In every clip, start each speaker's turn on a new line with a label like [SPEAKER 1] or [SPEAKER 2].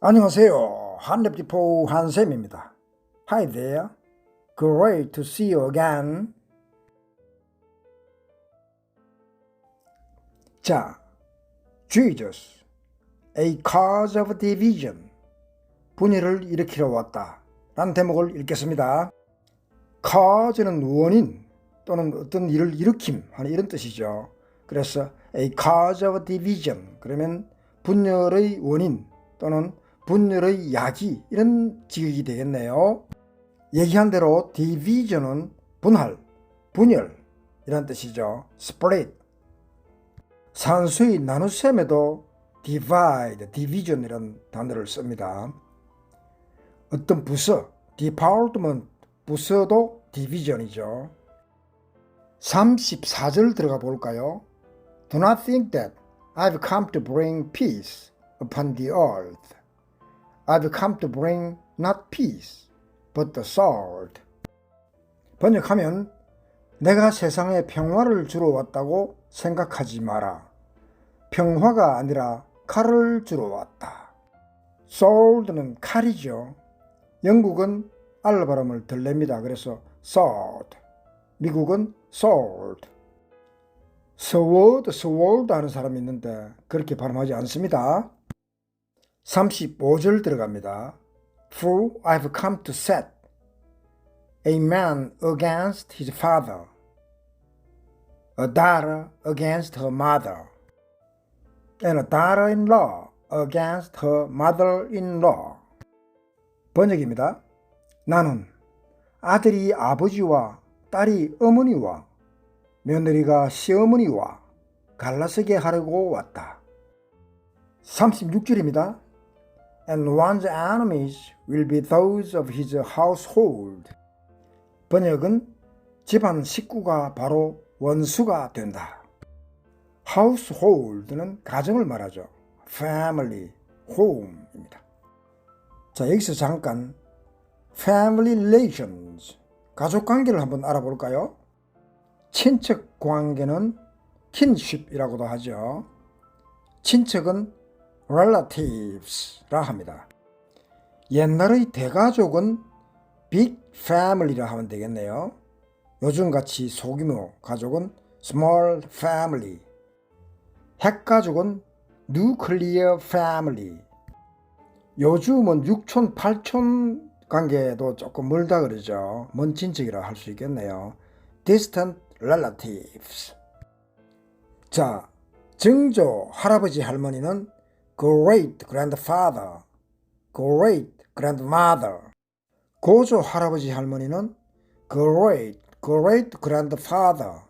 [SPEAKER 1] 안녕하세요. 한랩디포 한쌤입니다. Hi there. Great to see you again. 자, Jesus, a cause of division. 분열을 일으키러 왔다. 라는 대목을 읽겠습니다. cause는 원인 또는 어떤 일을 일으킴 하는 이런 뜻이죠. 그래서 a cause of division 그러면 분열의 원인 또는 분열의 야기 이런 직역이 되겠네요. 얘기한 대로 division은 분할, 분열 이런 뜻이죠. split. 산수의 나눗셈에도 divide, division 이런 단어를 씁니다. 어떤 부서, department 부서도 division이죠. 34절 들어가 볼까요? Do not think that I've come to bring peace upon the earth. I've come to bring not peace, but the sword. 번역하면 내가 세상에 평화를 주러 왔다고 생각하지 마라. 평화가 아니라 칼을 주러 왔다. sword는 칼이죠. 영국은 R 발음을 덜 냅니다. 그래서 sword. 미국은 sword. sword, sword 하는 사람이 있는데 그렇게 발음하지 않습니다. 35절 들어갑니다. For I've come to set a man against his father, a daughter against her mother, and a daughter-in-law against her mother-in-law. 번역입니다. 나는 아들이 아버지와 딸이 어머니와 며느리가 시어머니와 갈라서게 하려고 왔다. 36절입니다. And one's enemies will be those of his household. 번역은 집안 식구가 바로 원수가 된다. household는 가정을 말하죠. family, home입니다. 자, 여기서 잠깐 family relations, 가족 관계를 한번 알아볼까요? 친척 관계는 kinship이라고도 하죠. 친척은 relatives라 합니다. 옛날의 대가족은 big family라 하면 되겠네요. 요즘같이 소규모 가족은 small family. 핵가족은 nuclear family. 요즘은 6촌, 8촌 관계도 조금 멀다 그러죠. 먼 친척이라 할 수 있겠네요. distant relatives. 자, 증조 할아버지 할머니는 great grandfather, great grandmother. 고조 할아버지 할머니는 great great grandfather,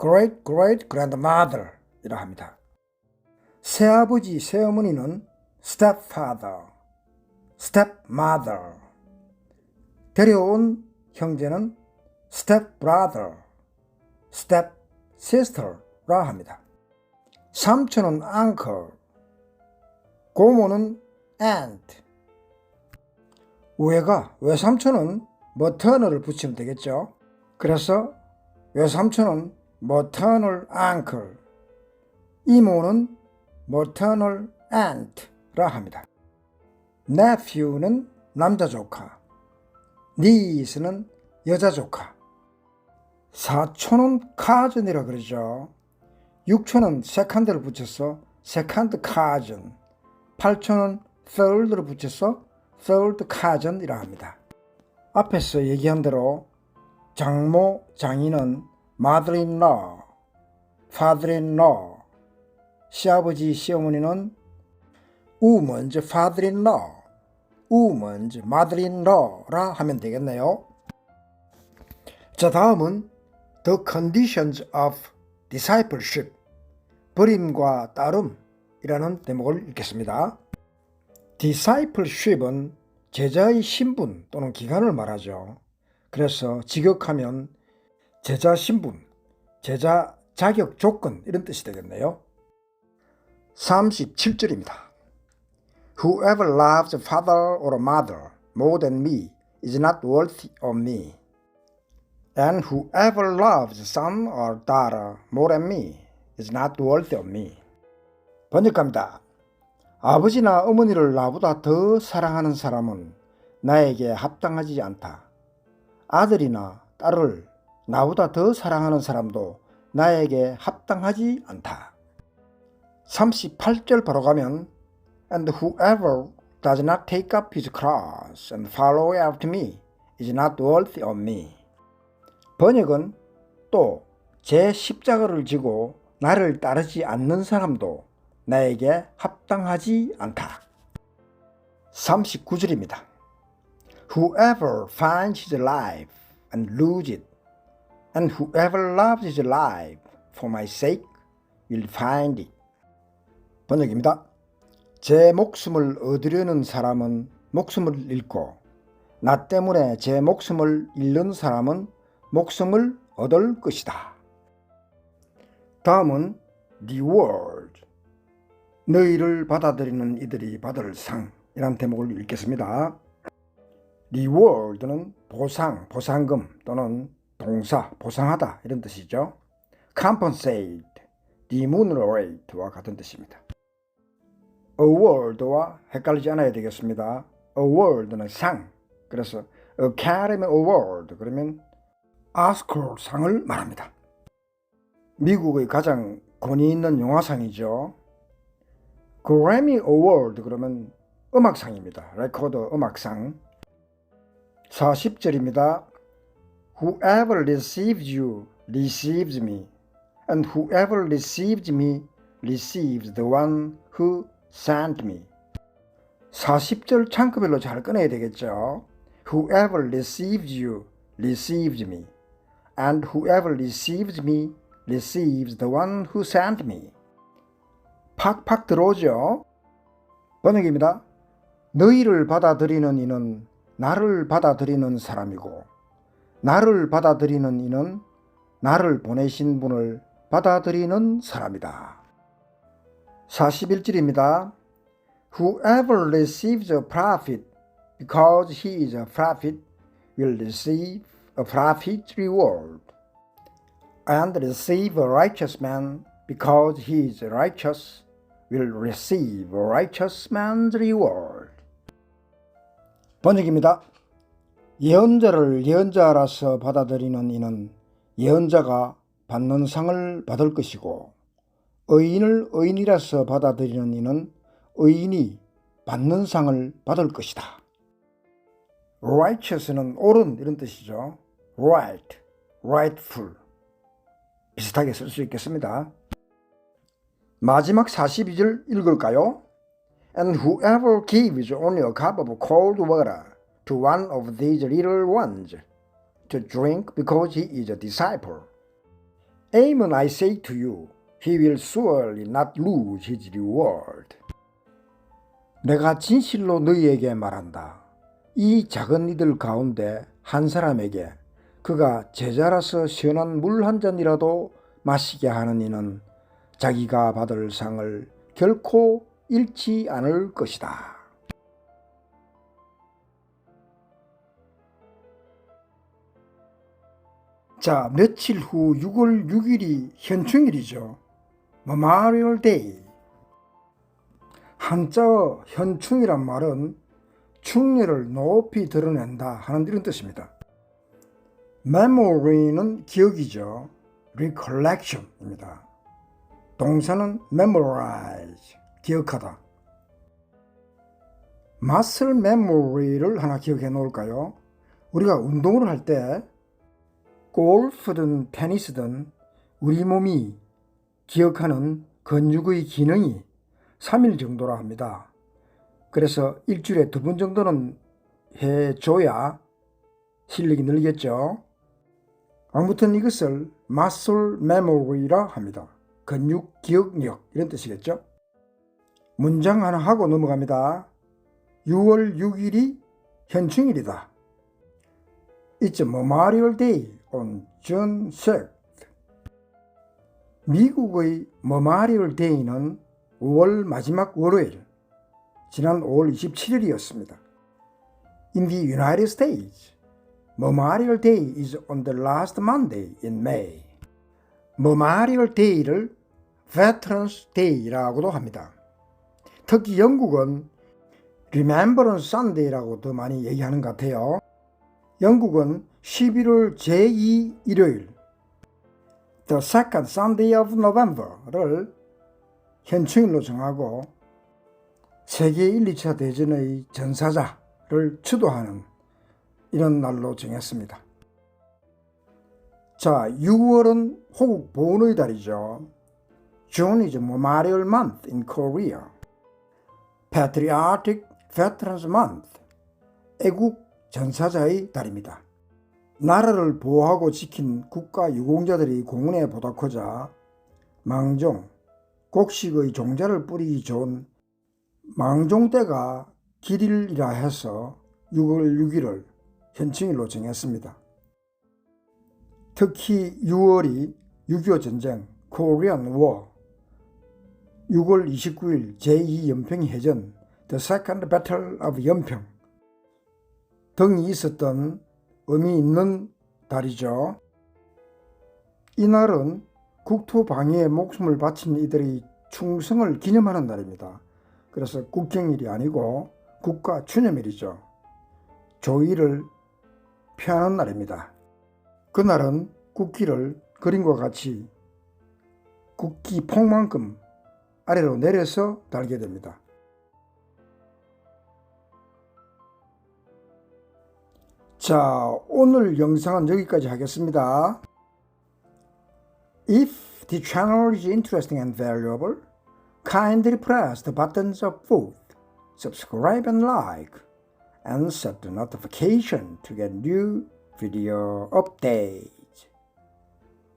[SPEAKER 1] great great grandmother 이라 합니다. 새아버지 새어머니는 stepfather, stepmother. 데려온 형제는 stepbrother, stepsister라 합니다. 삼촌은 uncle, 고모는 aunt. 외가, 외삼촌은 maternal을 붙이면 되겠죠. 그래서 외삼촌은 maternal uncle, 이모는 maternal aunt라 합니다. nephew는 남자 조카, niece는 여자 조카, 사촌은 cousin이라 그러죠. 육촌은 second를 붙여서 second cousin, 팔촌은 third를 붙여서 third cousin이라 합니다. 앞에서 얘기한 대로 장모, 장인은 mother-in-law, father-in-law, 시아버지, 시어머니는 우먼즈 father-in-law, 우먼즈 mother-in-law라 하면 되겠네요. 자, 다음은 The Conditions of Discipleship, 버림과 따름 이라는 대목을 읽겠습니다. Discipleship은 제자의 신분 또는 기간을 말하죠. 그래서 직역하면 제자 신분, 제자 자격 조건 이런 뜻이 되겠네요. 37절입니다. Whoever loves a father or a mother more than me is not worthy of me. And whoever loves son or daughter more than me is not worthy of me. 번역합니다. 아버지나 어머니를 나보다 더 사랑하는 사람은 나에게 합당하지 않다. 아들이나 딸을 나보다 더 사랑하는 사람도 나에게 합당하지 않다. 38절 바로 가면 And whoever does not take up his cross and follow after me is not worthy of me. 번역은 또 제 십자가를 지고 나를 따르지 않는 사람도 나에게 합당하지 않다. 39절입니다. Whoever finds his life and lose it, and whoever loves his life for my sake will find it. 번역입니다. 제 목숨을 얻으려는 사람은 목숨을 잃고 나 때문에 제 목숨을 잃는 사람은 목숨을 얻을 것이다. 다음은 reward 너희를 받아들이는 이들이 받을 상이란 대목을 읽겠습니다. reward는 보상, 보상금 또는 동사, 보상하다 이런 뜻이죠. compensate, remunerate와 같은 뜻입니다. award와 헷갈리지 않아야 되겠습니다. award는 상, 그래서 Academy Award 그러면 아스컬 상을 말합니다. 미국의 가장 권위 있는 영화상이죠. 그래미 어워드 그러면 음악상입니다. 레코드 음악상. 40절입니다. Whoever receives you receives me, and whoever receives me receives the one who sent me. 40절 창크별로 잘 꺼내야 되겠죠. Whoever receives you receives me, and whoever receives me receives the one who sent me. 팍팍 들어오죠. 번역입니다. 너희를 받아들이는 이는 나를 받아들이는 사람이고 나를 받아들이는 이는 나를 보내신 분을 받아들이는 사람이다. 41절입니다. Whoever receives a prophet because he is a prophet will receive a prophet's reward. and receive a righteous man because he is righteous will receive righteous man's reward. 번역입니다. 예언자를 예언자라서 받아들이는 이는 예언자가 받는 상을 받을 것이고 의인을 의인이라서 받아들이는 이는 의인이 받는 상을 받을 것이다. righteous는 옳은 이런 뜻이죠. right, rightful. 비슷하게 쓸 수 있겠습니다. 마지막 42절 읽을까요? And whoever gives only a cup of cold water to one of these little ones to drink because he is a disciple. Amen, I say to you, he will surely not lose his reward. 내가 진실로 너희에게 말한다. 이 작은 이들 가운데 한 사람에게 그가 제자라서 시원한 물 한 잔이라도 마시게 하는 이는 자기가 받을 상을 결코 잃지 않을 것이다. 자, 며칠 후 6월 6일이 현충일이죠. Memorial Day. 한자어 현충이란 말은 충렬을 높이 드러낸다 하는 이런 뜻입니다. memory는 기억이죠. recollection입니다. 동사는 memorize, 기억하다. muscle memory를 하나 기억해 놓을까요? 우리가 운동을 할 때 골프든 테니스든 우리 몸이 기억하는 근육의 기능이 3일 정도라 합니다. 그래서 일주일에 두 번 정도는 해줘야 실력이 늘겠죠. 아무튼 이것을 muscle memory라 합니다. 근육 기억력 이런 뜻이겠죠. 문장 하나 하고 넘어갑니다. 6월 6일이 현충일이다. It's Memorial Day on June 6th. 미국의 Memorial Day는 5월 마지막 월요일, 지난 5월 27일이었습니다. In the United States, Memorial Day is on the last Monday in May. Memorial Day를 Veterans Day라고도 합니다. 특히 영국은 Remembrance Sunday라고 더 많이 얘기하는 것 같아요. 영국은 11월 제2 일요일 The Second Sunday of November를 현충일로 정하고 세계 1, 2차 대전의 전사자를 추도하는 이런 날로 정했습니다. 자, 6월은 호국 보훈의 달이죠. June is Memorial Month in Korea. Patriotic Veterans Month. 애국 전사자의 달입니다. 나라를 보호하고 지킨 국가 유공자들이 공원에 보답하자 망종, 곡식의 종자를 뿌리기 좋은 망종대가 길일이라 해서 6월 6일을 현충일로 정했습니다. 특히 6월이 6.25 전쟁, Korean War, 6월 29일 제2연평 해전, The Second Battle of 연평 등이 있었던 의미 있는 달이죠. 이날은 국토 방위에 목숨을 바친 이들의 충성을 기념하는 날입니다. 그래서 국경일이 아니고 국가 추념일이죠. 조의를 표하는 날입니다. 그날은 국기를 그림과 같이 국기 폭만큼 아래로 내려서 달게 됩니다. 자, 오늘 영상은 여기까지 하겠습니다. If the channel is interesting and valuable, kindly press the buttons of both subscribe and like, and set the notification to get new video updates.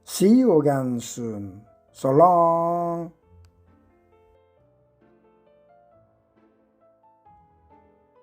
[SPEAKER 1] See you again soon. So long.